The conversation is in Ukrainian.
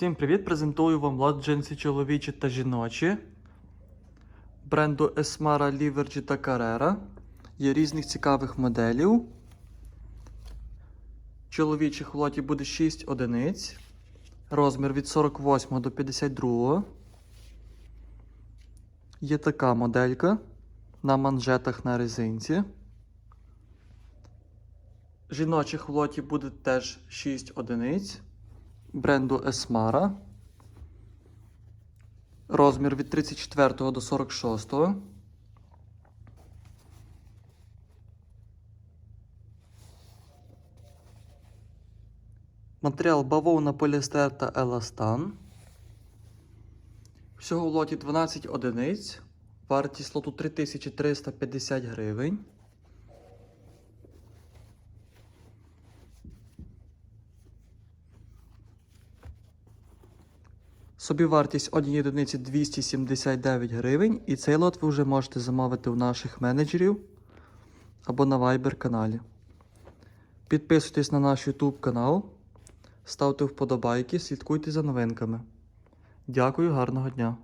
Всім привіт! Презентую вам лот джинси чоловічі та жіночі бренду Esmara, Livergy та Carrera. Є різних цікавих моделів. Чоловічих в лоті буде 6 одиниць. Розмір від 48 до 52. Є така моделька на манжетах на резинці. Жіночих в лоті буде теж 6 одиниць бренду Esmara. Розмір від 34 до 46. Матеріал бавовна поліестер та еластан. Всього в лоті 12 одиниць. Вартість лоту 3350 гривень. Собівартість однієї одиниці 279 гривень, і цей лот ви вже можете замовити у наших менеджерів або на Viber каналі. Підписуйтесь на наш YouTube канал, ставте вподобайки, слідкуйте за новинками. Дякую, гарного дня!